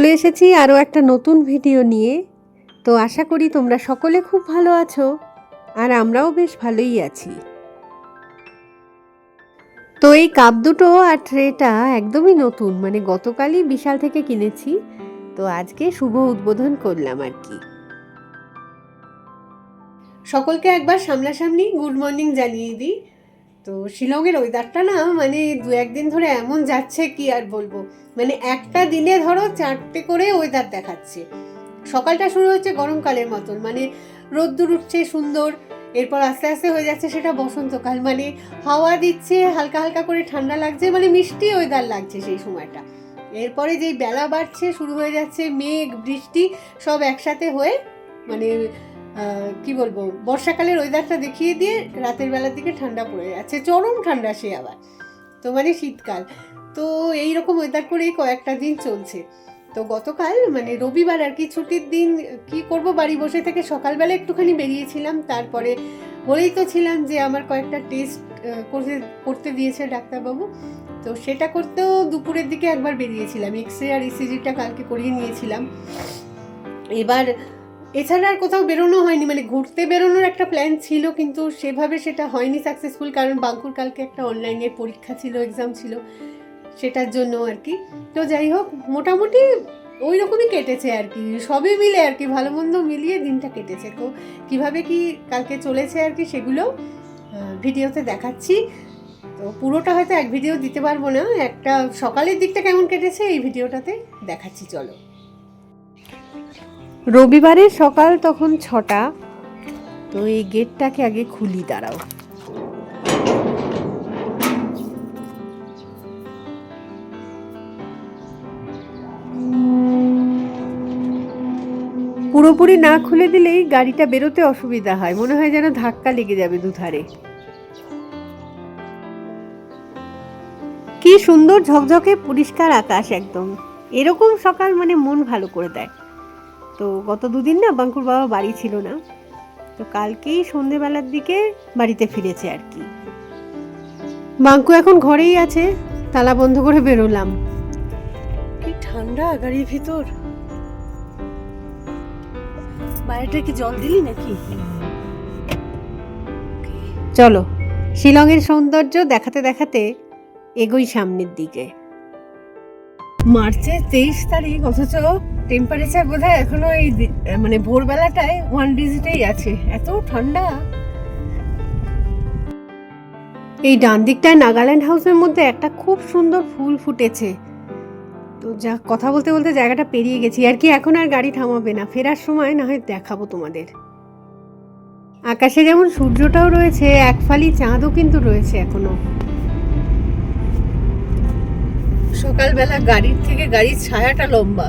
চলে এসেছি আরও একটা নতুন ভিডিও নিয়ে। তো আশা করি তোমরা সকলে খুব ভালো আছো আর আমরাও বেশ ভালোই আছি। তো এই কাপ দুটো আর ট্রেটা একদমই নতুন মানে গতকালই বিশাল থেকে কিনেছি। তো আজকে শুভ উদ্বোধন করলাম আর কি। সকলকে একবার সামনাসামনি গুড মর্নিং জানিয়ে দিই। তো শিলংয়ের ওয়েদারটা না মানে দু একদিন ধরে এমন যাচ্ছে কি আর বলব? মানে একটা দিনে ধরো চারটে করে ওয়েদার দেখাচ্ছে। সকালটা শুরু হচ্ছে গরমকালের মতন মানে রোদ্দুর উঠছে সুন্দর, এরপর আস্তে আস্তে হয়ে যাচ্ছে সেটা বসন্তকাল মানে হাওয়া দিচ্ছে, হালকা হালকা করে ঠান্ডা লাগছে মানে মিষ্টি ওয়েদার লাগছে সেই সময়টা। এরপরে যেই বেলা বাড়ছে, শুরু হয়ে যাচ্ছে মেঘ, বৃষ্টি, সব একসাথে হয়ে মানে কি বলব, বর্ষাকালের ওয়েদারটা দেখিয়ে দিয়ে রাতের বেলার দিকে ঠান্ডা পড়ে যাচ্ছে, চরম ঠান্ডা সে আবার, তো মানে শীতকাল। তো এই রকম ওয়েদার করেই কয়েকটা দিন চলছে। তো গতকাল মানে রবিবার আর কি ছুটির দিন, কি করব, বাড়ি বসে থেকে সকালবেলা একটুখানি বেরিয়েছিলাম, তারপরে বলেই তো ছিলাম যে আমার কয়েকটা টেস্ট করতে করতে দিয়েছে ডাক্তারবাবু। তো সেটা করতেও দুপুরের দিকে একবার বেরিয়েছিলাম এক্স রে আর ইসিজিটা কালকে করিয়ে নিয়েছিলাম। এবার এছাড়া আর কোথাও বেরোনো হয়নি মানে ঘুরতে বেরোনোর একটা প্ল্যান ছিল, কিন্তু সেভাবে সেটা হয়নি সাকসেসফুল কারণ বাঙ্কুর কালকে একটা অনলাইনে পরীক্ষা ছিল এক্সাম ছিল, সেটার জন্য আর কি। তো যাই হোক, মোটামুটি ওই রকমই কেটেছে আর কি, সবই মিলে আর কি, ভালো মন্দ মিলিয়ে দিনটা কেটেছে। তো কীভাবে কি কালকে চলেছে আর কি সেগুলো ভিডিওতে দেখাচ্ছি। তো পুরোটা হয়তো এক ভিডিও দিতে পারব না, একটা সকালের দিকটা কেমন কেটেছে এই ভিডিওটাতে দেখাচ্ছি, চলো। রবিবারের সকাল তখন ছটা। তো এই গেটটাকে আগে খুলি, দাঁড়াও। পুরোপুরি না খুলে দিলেই গাড়িটা বেরোতে অসুবিধা হয়। মনে হয় যেন ধাক্কা লেগে যাবে দুধারে। কি সুন্দর ঝকঝকে পরিষ্কার আকাশ একদম। এরকম সকাল মানে মন ভালো করে দেয়। তো গত দুদিন না বাঙ্কুর বাবা বাড়ি ছিল না। তো কালকেই সন্ধেবেলার দিকে বাড়িতে ফিরেছে আর কি। বাঙ্কু এখন ঘরেই আছে তালা বন্ধ করে বেরোলাম। কি ঠান্ডা গাড়ির ভিতর। বাইরেটা কি জল দিলি নাকি? চলো শিলংয়ের সৌন্দর্য দেখাতে দেখাতে এগোই সামনের দিকে। মার্চের তেইশ তারিখ অথচ টেম্পারেচার বোধ হয় এখনও এই মানে ভোরবেলাটায় ওয়ান ডিজিটেই আছে। এত ঠান্ডা। এই ডান দিকটায় নাগাল্যান্ড হাউসের মধ্যে একটা খুব সুন্দর ফুল ফুটেছে। তো যা, কথা বলতে বলতে জায়গাটা পেরিয়ে গেছি। আর কি, এখন আর গাড়ি থামাবে না। ফেরার সময় না হয় দেখাবো তোমাদের। আকাশে যেমন সূর্যটাও রয়েছে এক ফালি চাঁদও কিন্তু রয়েছে এখনও। সকালবেলা গাড়ির থেকে গাড়ির ছায়াটা লম্বা।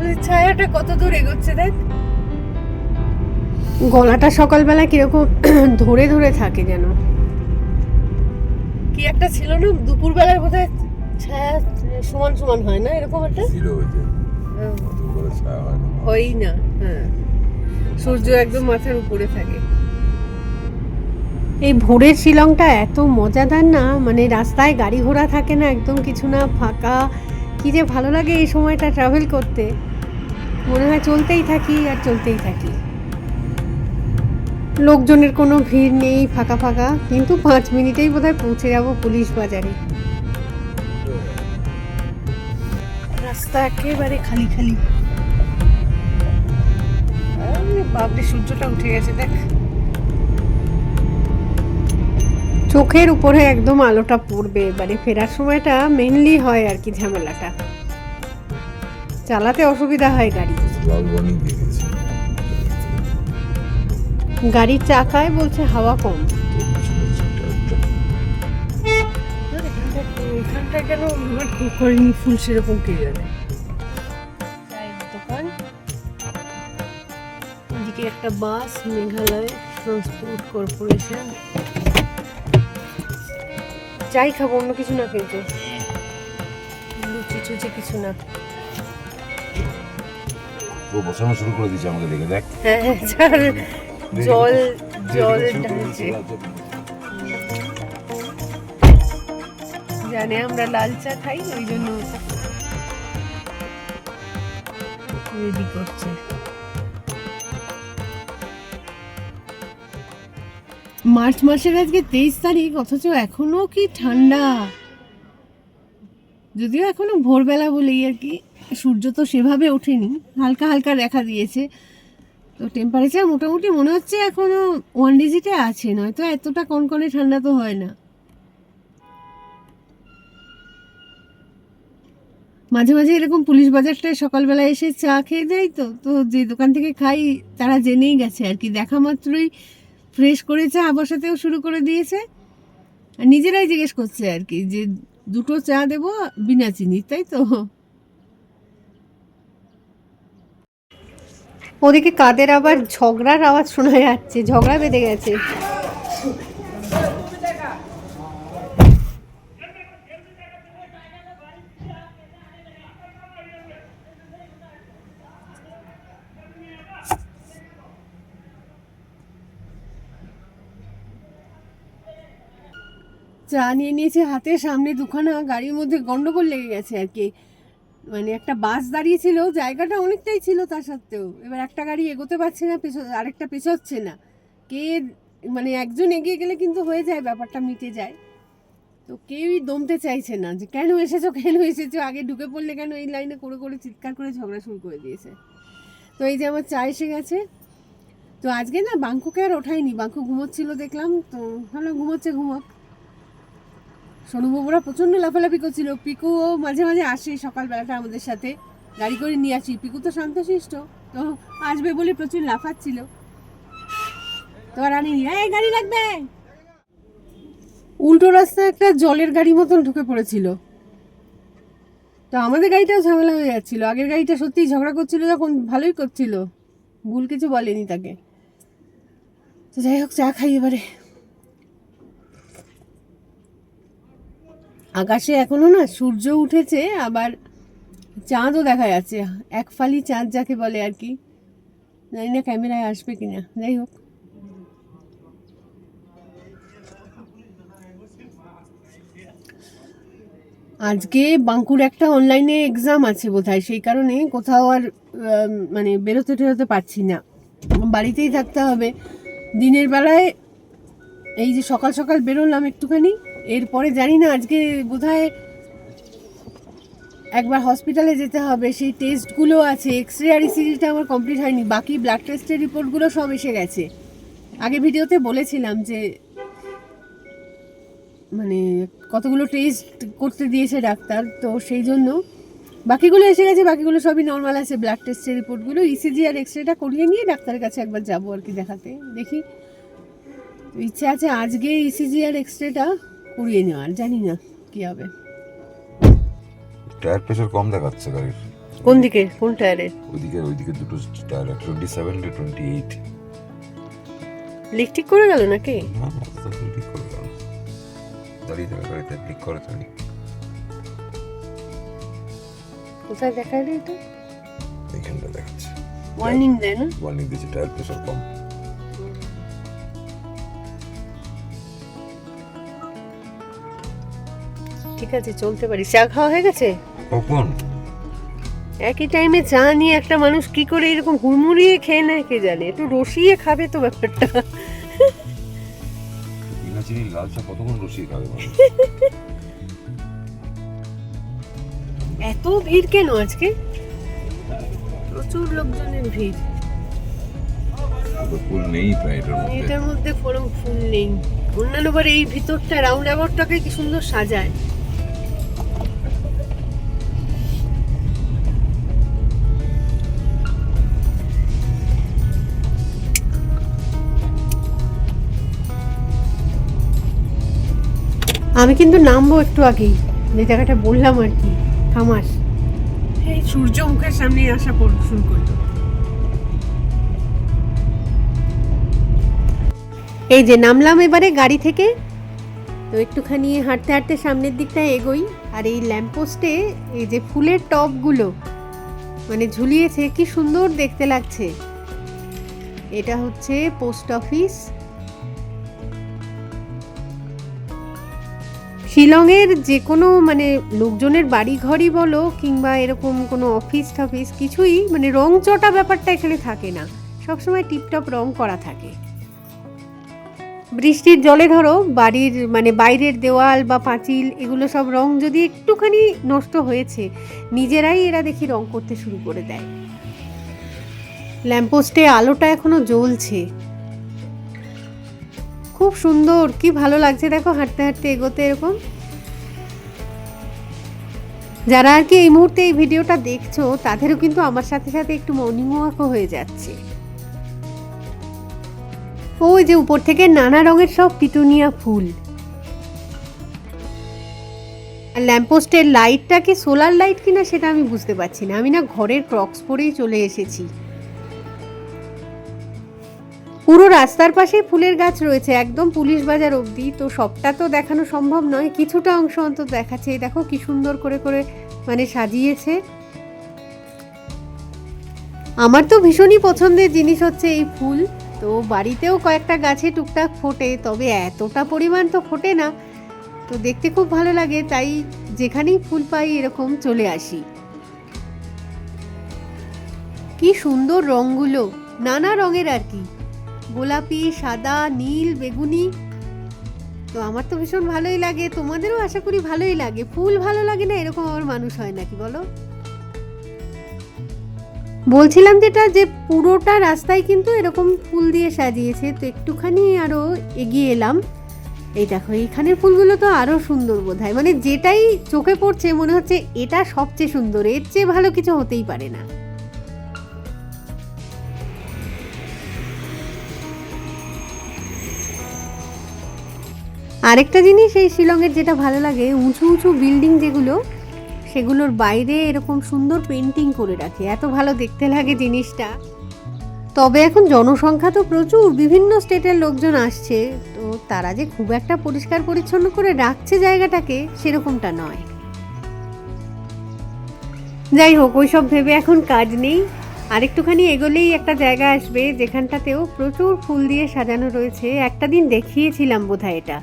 ছায়াটা কত দূর এগোচ্ছে দেখ? গলাটা সকালবেলা কীরকম ধরে ধরে থাকে যেন। কি একটা ছিল না? দুপুর বেলায় বোধহয় ছায়া সমান সমান হয় না? এরকম একটা? হ্যাঁ, হয় হয়ই না হ্যাঁ। সূর্য একদম মাথার উপরে থাকে। এই ভোরের শিলংটা এত মজাদার না? মানে রাস্তায় গাড়ি ঘোড়া থাকে না একদম কিছু না ফাঁকা। কি যে ভালো লাগে এই সময়টা ট্রাভেল করতে। মনে হয় চলতেই থাকি আর চলতেই থাকি। লোকজনের কোনো ভিড় নেই ফাঁকা ফাঁকা কিন্তু পাঁচ মিনিটেই বোধহয় পৌঁছে যাব পুলিশ বাজারে। রাস্তা একেবারে খালি খালি। বাপরে সূর্যটা উঠে গেছে দেখ। চোখের উপরে একদম আলোটা পড়বে এবারে ফেরার সময়টা মেনলি হয় আর কি ঝামেলাটা। চালাতে অসুবিধা হয় গাড়ি। গাড়ির চাকায় বলছে হাওয়া কম। এখানটা কেন করিনি ফুল সেরকম কে জানে? দোকান এদিকে একটা বাস মেঘালয় ট্রান্সপোর্ট কর্পোরেশন। চাই খাব অন্য কিছু না কিন্তু। লুচি টুচি কিছু না। ও বসানো শুরু করে দিয়েছে আমাকে দেখে দেখ। হ্যাঁ জল জল ঢালছে জানে আমরা লাল চা খাই ওই জন্য রেডি করছে। মার্চ মাসের আজকে তেইশ তারিখ অথচ এখনও কি ঠান্ডা। যদিও এখনও ভোরবেলা বলেই আর কি। সূর্য তো সেভাবে ওঠেনি, হালকা হালকা দেখা দিয়েছে। তো টেম্পারেচার মোটামুটি মনে হচ্ছে এখনও ওয়ান ডিজিটে আছে, নয়তো এতটা কনকনে ঠান্ডা তো হয় না। মাঝে মাঝে এরকম পুলিশ বাজারটায় সকালবেলা এসে চা খেয়ে দেয় তো তো যে দোকান থেকে খাই তারা জেনেই গেছে আর কি। দেখা মাত্রই ফ্রেশ করে চা বসাতেও শুরু করে দিয়েছে। আর নিজেরাই জিজ্ঞেস করছে আর কি যে, দুটো চা দেবো বিনা চিনি, তাই তো? ওদিকে কাদের আবার ঝগড়ার আওয়াজ শোনা যাচ্ছে, ঝগড়া বেঁধে গেছে। চা নিয়ে নিয়েছে হাতে সামনে দুখানা, গাড়ির মধ্যে গন্ডগোল লেগে গেছে আর কি। মানে একটা বাস দাঁড়িয়ে ছিল জায়গাটা অনেকটাই ছিল তার সত্ত্বেও। এবার একটা গাড়ি এগোতে পারছে না, পেছো, আরেকটা পেছোচ্ছে না। কে মানে একজন এগিয়ে গেলে কিন্তু হয়ে যায়, ব্যাপারটা মিটে যায়। তো কেউই দমতে চাইছে না যে কেন এসেছ কেন এসেছ? আগে ঢুকে পড়লে কেন এই লাইনে করে করে চিৎকার করে ঝগড়া শুরু করে দিয়েছে। তো এই যে আমার চা এসে গেছে। তো আজকে না বাঙ্কুকে আর ওঠাইনি, বাঙ্কু ঘুমোচ্ছিল দেখলাম। তো ভালো ঘুমোচ্ছে, ঘুমোক। সোনুবাবুরা প্রচণ্ড লাফালাফি করছিল। পিকুও মাঝে মাঝে আসে সকালবেলাটা আমাদের সাথে। গাড়ি করে নিয়ে আসি। পিকু তো শান্তশিষ্ট, তো আসবে বলে প্রচুর লাফাচ্ছিল। তো আর এই গাড়ি লাগবে! উল্টো রাস্তায় একটা জলের গাড়ি মতন ঢুকে পড়েছিল। তো আমাদের গাড়িটাও ঝামেলা হয়ে যাচ্ছিল। আগের গাড়িটা সত্যিই ঝগড়া করছিল, যখন ভালোই করছিল। ভুল কিছু বলেনি তাকে। তো যাই হোক, চা খাই এবারে। আকাশে এখনও না সূর্য উঠেছে, আবার চাঁদও দেখা যাচ্ছে। এক ফালি চাঁদ যাকে বলে আর কি। জানি না ক্যামেরায় আসবে কিনা, যাই হোক। আজকে বাঁকুড় একটা অনলাইনে এক্সাম আছে বোধহয়, সেই কারণে কোথাও আর মানে বেরোতে টেরোতে পারছি না। বাড়িতেই থাকতে হবে। দিনের বেলায় এই যে সকাল সকাল বেরোলাম একটুখানি এরপরে জানি না, আজকে বোধহয় একবার হসপিটালে যেতে হবে। সেই টেস্টগুলো আছে এক্স রে আর ইসিজিটা আমার কমপ্লিট হয়নি। বাকি ব্লাড টেস্টের রিপোর্টগুলো সব এসে গেছে। আগে ভিডিওতে বলেছিলাম যে মানে কতগুলো টেস্ট করতে দিয়েছে ডাক্তার, তো সেই জন্য বাকিগুলো এসে গেছে, বাকিগুলো সবই নর্মাল আছে। ব্লাড টেস্টের রিপোর্টগুলো ইসিজি আর এক্স রেটা করিয়ে নিয়ে ডাক্তারের কাছে একবার যাব আর কি দেখাতে। দেখি। ইচ্ছা আছে আজকে ইসিজি আর এক্স রেটা করিয়ে নেওয়ার জানি না কি হবে। টায়ার প্রেশার কম দেখাচ্ছে গাড়ির। কোন দিকে? কোন টায়ারে ওইদিকে ওইদিকে দুটো tyre twenty seven to twenty eight leak ঠিক করে গেল নাকি? তো ঠিক করে গেল। দাঁড়িয়ে থাকে গাড়িতে করে থাকি কোথায় এটা? এইখানটা দেখাচ্ছে। ওয়ার্নিং দেয় না? ওয়ার্নিং দিচ্ছে টায়ার প্রেশার কম। ঠিক আছে চলতে পারি। চা খাওয়া হয়ে গেছে? কখন? একই টাইমে চা নিয়ে একটা মানুষ কি করে এরকম হুড়মুড়িয়ে খেয়ে নেয় কে জানে? একটু রসিয়ে খাবে তো ব্যাপারটা। চিনি লাল চা কতক্ষণ রসিয়ে খাবে এত ভিড় কেন আজকে? প্রচুর লোকজনের ভিড়। ফুল নেই প্রায় এটার মধ্যে। কোনো ফুল নেই। অন্যান্য বার এই ভিতরটা রাউন্ড অ্যাবাউটটাকে কি সুন্দর সাজায়। কিন্তু নামবো একটু আগেই। যে জায়গাটা বললাম আর কি থামাস এই সূর্য মুখের সামনে আসা পড়- শুরু করল এই যে নামলাম এবারে গাড়ি থেকে। তো একটুখানি হাঁটতে হাঁটতে সামনের দিকটায় এগোই। আর এই ল্যাম্পপোস্টে এই যে ফুলের টবগুলো মানে ঝুলিয়েছে কি সুন্দর দেখতে লাগছে। এটা হচ্ছে পোস্ট অফিস শিলংয়ের যে কোনো মানে লোকজনের বাড়ি ঘরই বলো কিংবা এরকম কোনো অফিস টফিস কিছুই মানে রং চটা ব্যাপারটা এখানে থাকে না। সবসময় টিপটপ রং করা থাকে। বৃষ্টির জলে ধরো, বাড়ির মানে বাইরের দেওয়াল বা পাঁচিল, এগুলো সব রং যদি একটুখানি নষ্ট হয়েছে, নিজেরাই এরা দেখি রং করতে শুরু করে দেয়। ল্যাম্পোস্টে আলোটা এখনও জ্বলছে। খুব সুন্দর, কি ভালো লাগছে দেখো হাঁটতে হাঁটতে এগোতে এরকম। যারা আর কি এই মুহূর্তে এই ভিডিওটা দেখছ, তাদেরও কিন্তু আমার সাথে সাথে একটু মর্নিং ওয়াকও হয়ে যাচ্ছে। ওই যে উপর থেকে নানা রঙের সব পিটুনিয়া ফুল। আর ল্যাম্পোস্টের লাইটটা কি সোলার লাইট কিনা সেটা আমি বুঝতে পারছি না। আমি না ঘরের ক্রক্স পরেই চলে এসেছি। পুরো রাস্তার পাশেই ফুলের গাছ রয়েছে, একদম পুলিশ বাজার অবধি। তো সবটা তো দেখানো সম্ভব নয়, কিছুটা অংশ অন্তত দেখাচ্ছে। দেখো কি সুন্দর করে করে মানে সাজিয়েছে। আমার তো ভীষণই পছন্দের জিনিস হচ্ছে এই ফুল। তো বাড়িতেও কয়েকটা গাছে টুকটাক ফোটে, তবে এতটা পরিমাণ তো ফোটে না। তো দেখতে খুব ভালো লাগে, তাই যেখানেই ফুল পাই এরকম চলে আসি। কি সুন্দর রঙগুলো, নানা রঙের আর কি। গোলাপি, সাদা, নীল, বেগুনি। তো আমার তো ভীষণ ভালোই লাগে। তোমাদেরও আশা করি ভালোই লাগে। ফুল ভালো লাগে না? এরকম আমার মানুষ হয় নাকি, বলো? বলছিলাম যেটা, যে পুরোটা রাস্তায় কিন্তু এরকম ফুল দিয়ে সাজিয়েছে। তো একটুখানি আরও এগিয়ে এলাম। এই দেখো, এইখানের ফুলগুলো তো আরও সুন্দর বোধ হয় মানে যেটাই চোখে পড়ছে, মনে হচ্ছে এটা সবচেয়ে সুন্দর। এর চেয়ে ভালো কিছু হতেই পারে না। আরেকটা জিনিস এই শিলংয়ের যেটা ভালো লাগে, উঁচু উঁচু বিল্ডিং যেগুলো, সেগুলোর বাইরে এরকম সুন্দর পেন্টিং করে রাখে। এত ভালো দেখতে লাগে জিনিসটা। তবে এখন জনসংখ্যা তো প্রচুর, বিভিন্ন স্টেটের লোকজন আসছে, তো তারা যে খুব একটা পরিষ্কার পরিচ্ছন্ন করে রাখছে জায়গাটাকে, সেরকমটা নয়। যাই হোক, ওইসব ভেবে এখন কাজ নেই। আরেকটুখানি এগোলেই একটা জায়গা আসবে, যেখানটাতেও প্রচুর ফুল দিয়ে সাজানো রয়েছে। একটা দিন দেখিয়েছিলাম বোধহয় এটা।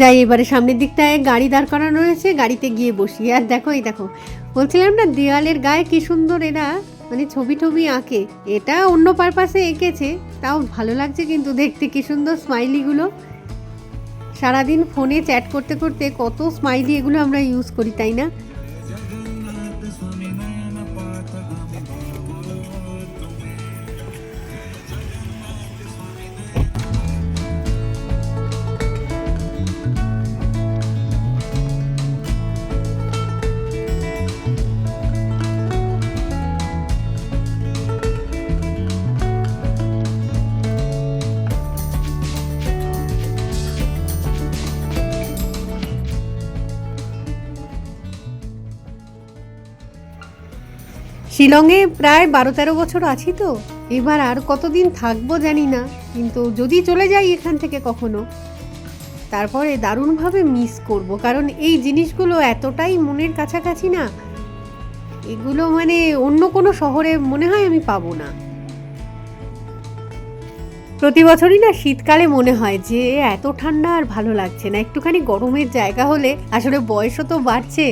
যাই, এবারে সামনের দিকটায় গাড়ি দাঁড় করানো রয়েছে গাড়িতে গিয়ে বসি। আর দেখো, এই দেখো, বলছিলাম না, দেওয়ালের গায়ে কি সুন্দর এরা মানে ছবি টবি আঁকে। এটা অন্য পারপাসে এঁকেছে, তাও ভালো লাগছে কিন্তু দেখতে কি সুন্দর স্মাইলিগুলো সারাদিন ফোনে চ্যাট করতে করতে কত স্মাইলি এগুলো আমরা ইউজ করি, তাই না? শিলংয়ে প্রায় বারো তেরো বছর আছি তো। এবার আর কতদিন থাকব জানি না, কিন্তু যদি চলে যাই এখান থেকে কখনো। তারপরে দারুণভাবে মিস করব, কারণ এই জিনিসগুলো এতটাই মনের কাছাকাছি না। এগুলো মানে অন্য কোনো শহরে মনে হয় আমি পাবো না। প্রতি বছরই না শীতকালে মনে হয় যে এত ঠান্ডা আর ভালো লাগছে না। একটুখানি গরমের জায়গা হলে আসলে বয়সও তো বাড়ছে।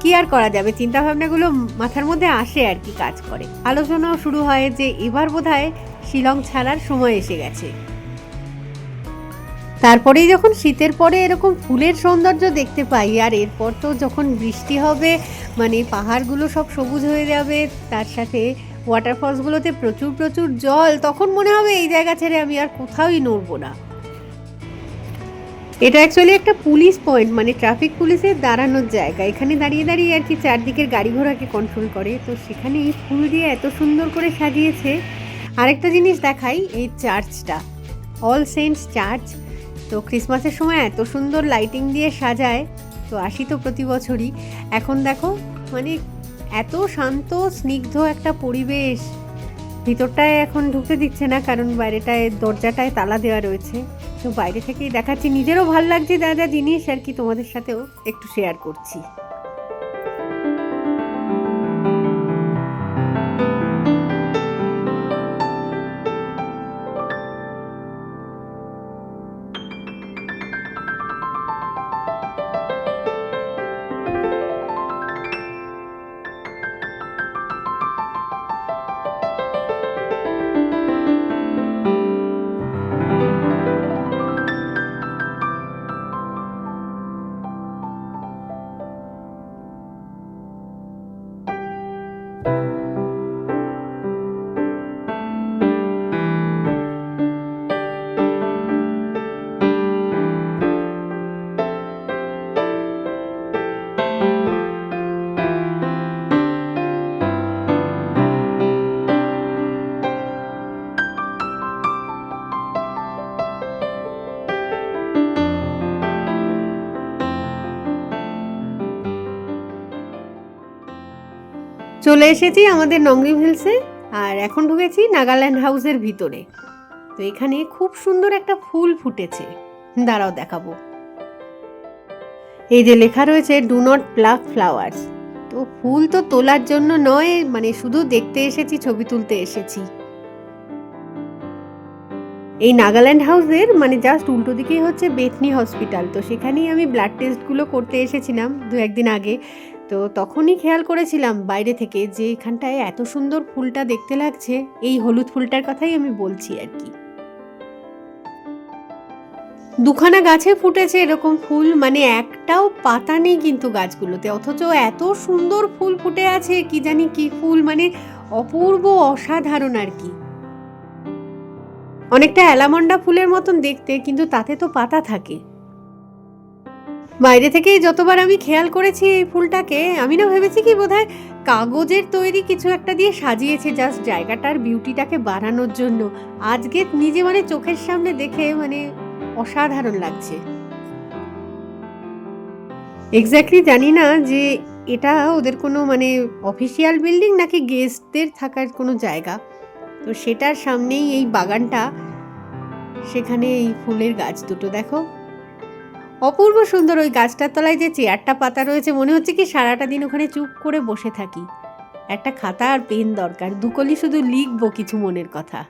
কি আর করা যাবে? চিন্তা ভাবনাগুলো মাথার মধ্যে আসে আর কি কাজ করে। আলোচনাও শুরু হয় যে এবার বোধহয় শিলং ছাড়ার সময় এসে গেছে। তারপরেই যখন শীতের পরে এরকম ফুলের সৌন্দর্য দেখতে পাই, আর এরপর তো যখন বৃষ্টি হবে মানে পাহাড়গুলো সব সবুজ হয়ে যাবে, তার সাথে ওয়াটারফলসগুলোতে প্রচুর প্রচুর জল, তখন মনে হবে এই জায়গা ছেড়ে আমি আর কোথাওই নড়বো না। এটা অ্যাকচুয়ালি একটা পুলিশ পয়েন্ট মানে ট্রাফিক পুলিশের দাঁড়ানোর জায়গা। এখানে দাঁড়িয়ে দাঁড়িয়ে আর কি চারদিকের গাড়ি ঘোড়াকে কন্ট্রোল করে। তো সেখানে এই ফুল দিয়ে এত সুন্দর করে সাজিয়েছে। আরেকটা জিনিস দেখাই, এই চার্চটা অল সেন্টস চার্চ তো ক্রিসমাসের সময় এত সুন্দর লাইটিং দিয়ে সাজায়। তো আসি তো প্রতি বছরই। এখন দেখো মানে এত শান্ত, স্নিগ্ধ একটা পরিবেশ। ভিতরটায় এখন ঢুকতে দিচ্ছে না, কারণ বাইরেটায়, দরজাটায় তালা দেওয়া রয়েছে। তো বাইরে থেকেই দেখাচ্ছি। নিজেরও ভালো লাগছে যা যা জিনিস আর কি তোমাদের সাথেও একটু শেয়ার করছি। চলে এসেছি আমাদের নংরিম হিলসে আর এখন ঢুকেছি নাগাল্যান্ড হাউসের ভিতরে। তো এখানে খুব সুন্দর একটা ফুল ফুটেছে। দাঁড়াও দেখাবো। এই যে লেখা রয়েছে ডু নট প্লাক ফ্লাওয়ার্স তো ফুল তো তোলার জন্য নয় মানে শুধু দেখতে এসেছি, ছবি তুলতে এসেছি। এই নাগাল্যান্ড হাউসের মানে জাস্ট উল্টো দিকেই হচ্ছে বেথনি হসপিটাল। তো সেখানেই আমি ব্লাড টেস্টগুলো করতে এসেছিলাম দু একদিন আগে। তো তখনই খেয়াল করেছিলাম বাইরে থেকে যে এখানটায় এত সুন্দর ফুলটা দেখতে লাগছে, এই হলুদ ফুলটার কথাই আমি বলছি আর কি। দুখানা গাছে ফুটেছে এরকম ফুল মানে একটাও পাতা নেই কিন্তু গাছগুলোতে, অথচ এত সুন্দর ফুল ফুটে আছে, কি জানি কি ফুল মানে অপূর্ব অসাধারণ আর কি। অনেকটা অ্যালামন্ডা ফুলের মতন দেখতে, কিন্তু তাতে তো পাতা থাকে। বাইরে থেকেই যতবার আমি খেয়াল করেছি এই ফুলটাকে, আমি না ভেবেছি কি বোধহয় কাগজের তৈরি কিছু একটা দিয়ে সাজিয়েছে জাস্ট জায়গাটার বিউটিটাকে বাড়ানোর জন্য। আজকে নিজে মানে চোখের সামনে দেখে মানে অসাধারণ লাগছে। এক্স্যাক্টলি জানি না যে এটা ওদের কোনো মানে অফিসিয়াল বিল্ডিং নাকি গেস্টদের থাকার কোনো জায়গা। তো সেটার সামনেই এই বাগানটা, সেখানে এই ফুলের গাছ দুটো দেখো। অপূর্ব সুন্দর ওই গাছটার তলায় যে চেয়ারটা পাতা রয়েছে, মনে হচ্ছে কি সারাটা দিন ওখানে চুপ করে বসে থাকি। একটা খাতা আর পেন দরকার দুকলি শুধু লিখব কিছু মনের কথা।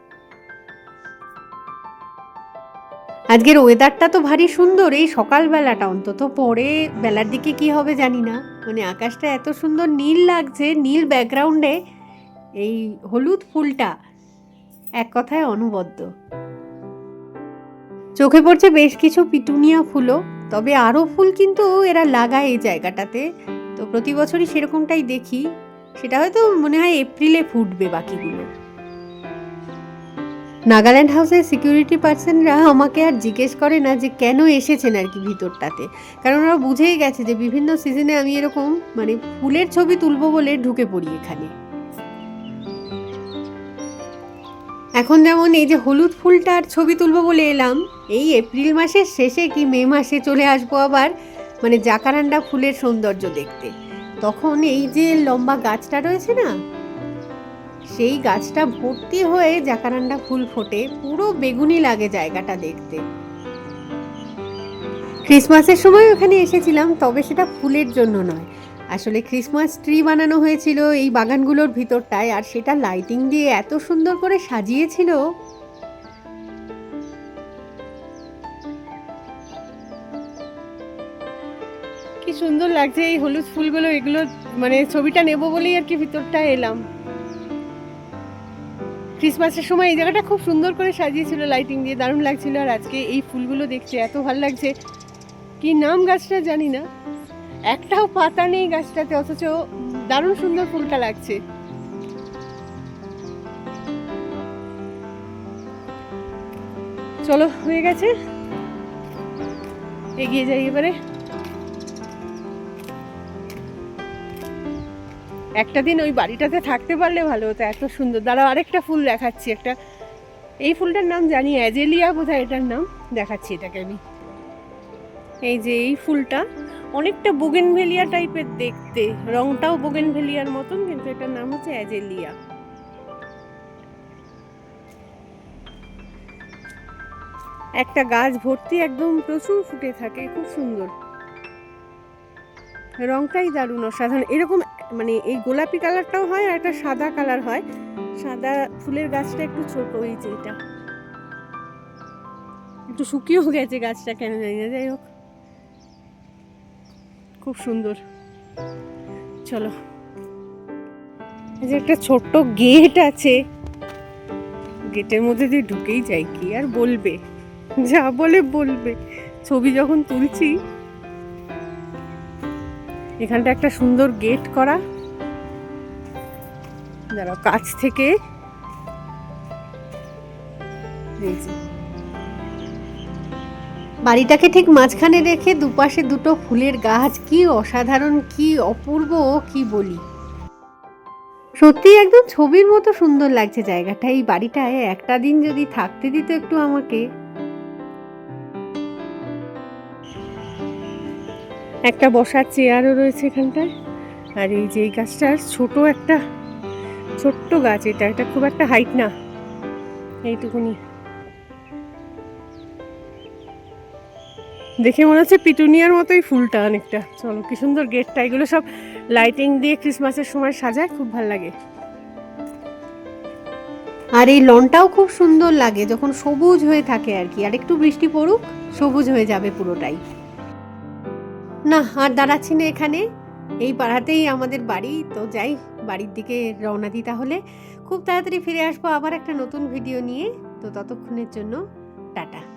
আজকের ওয়েদারটা তো ভারী সুন্দর, এই সকালবেলাটা অন্তত পরে বেলার দিকে কি হবে জানি না। মানে আকাশটা এত সুন্দর নীল লাগছে, নীল ব্যাকগ্রাউন্ডে এই হলুদ ফুলটা এক কথায় অনুবদ্ধ চোখে পড়ছে বেশ কিছু পিটুনিয়া ফুলও। তবে আরও ফুল কিন্তু এরা লাগায় এই জায়গাটাতে। তো প্রতি বছরই সেরকমটাই দেখি। সেটা হয়তো মনে হয় এপ্রিলে ফুটবে বাকিগুলো। নাগাল্যান্ড হাউসের সিকিউরিটি পার্সনরা আমাকে আর জিজ্ঞেস করে না যে কেন এসেছেন আর কি ভিতরটাতে। কারণ ওরা বুঝেই গেছে যে বিভিন্ন সিজনে আমি এরকম মানে ফুলের ছবি তুলবো বলে ঢুকে পড়ি এখানে। এখন যেমন এই যে হলুদ ফুলটার ছবি তুলবো বলে এলাম এই এপ্রিল মাসের শেষে কি মে মাসে চলে আসব আবার? মানে জাকারান্ডা ফুলের সৌন্দর্য দেখতে। তখন এই যে লম্বা গাছটা রয়েছে না? সেই গাছটা ভর্তি হয়ে জাকারান্ডা ফুল ফোটে। পুরো বেগুনি লাগে জায়গাটা দেখতে। ক্রিসমাসের সময় ওখানে এসেছিলাম, তবে সেটা ফুলের জন্য নয়। আসলে ক্রিসমাস ট্রি বানানো হয়েছিল এই বাগানগুলোর ভিতরটায়, আর সেটা লাইটিং দিয়ে এত সুন্দর করে সাজিয়েছিল। সুন্দর লাগছে এই হলুদ ফুলগুলো, এগুলো মানে ছবিটা নেব বলেই আর কি ভিতরটা এলাম। ক্রিসমাসের সময় এই জায়গাটা খুব সুন্দর করে সাজিয়েছিল লাইটিং দিয়ে দারুণ লাগছিল আর আজকে এই ফুলগুলো দেখতে এত ভালো লাগছে। কি নাম গাছটা জানি না। একটাও পাতা নেই গাছটাতে, অথচ দারুণ সুন্দর ফুলটা লাগছে। চলো, হয়ে গেছে। এগিয়ে যাই এবারে। একটা দিন ওই বাড়িটাতে থাকতে পারলে ভালো হতো, এত সুন্দর। দাঁড়াও, আরেকটা ফুল দেখাচ্ছি, একটা। এই ফুলটার নাম জানি, অ্যাজেলিয়া বোধহয় এটার নাম। দেখাচ্ছি এটাকে আমি। এই যে এই ফুলটা, অনেকটা বুগেনভেলিয়া টাইপের দেখতে। রংটাও বুগেনভেলিয়ার মতন, কিন্তু এটার নাম হচ্ছে অ্যাজেলিয়া। একটা গাছ ভর্তি একদম প্রচুর ফুটে থাকে, খুব সুন্দর। রংটাই দারুণ, অসাধারণ। এরকম মানে এই গোলাপি কালারটাও হয় আর একটা সাদা কালার হয়। সাদা ফুলের গাছটা একটু ছোট যে এটা। একটু শুকিয়েও গেছে গাছটা কেন জানি না, যাই হোক। খুব সুন্দর। চলো। যে একটা ছোট্ট গেট আছে। গেটের মধ্যে দিয়ে ঢুকেই যাই কি আর বলবে? যা বলে বলবে। ছবি যখন তুলছি এখানটা একটা সুন্দর গেট করা। দাঁড়াও, কাছ থেকে। বাড়িটাকে ঠিক মাঝখানে রেখে দুপাশে দুটো ফুলের গাছ, কি অসাধারণ, কি অপূর্ব, কি বলি। সত্যি একদম ছবির মতো সুন্দর লাগছে জায়গাটা। এই বাড়িটায় একটা দিন যদি থাকতে দিত একটু আমাকে। একটা বসার চেয়ারও রয়েছে এখানটায়। আর এই যে এই গাছটার ছোট একটা, ছোট্ট গাছ এটা এটা খুব একটা হাইট না। এইটুকুনি। দেখে মনে হচ্ছে পিটুনিয়ার মতোই ফুলটা অনেকটা। চলো, কি সুন্দর গেটটা এগুলো সব লাইটিং দিয়ে ক্রিসমাসের সময় সাজায়, খুব ভালো লাগে। আর এই লনটাও খুব সুন্দর লাগে, যখন সবুজ হয়ে থাকে আর কি। আর একটু বৃষ্টি পড়ুক, সবুজ হয়ে যাবে পুরোটাই। না, আর দাঁড়াচ্ছি না এখানে। এই পাড়াতেই আমাদের বাড়ি। তো যাই, বাড়ির দিকে রওনা দিই তাহলে। খুব তাড়াতাড়ি ফিরে আসব আবার একটা নতুন ভিডিও নিয়ে। তো ততক্ষণের জন্য, টাটা।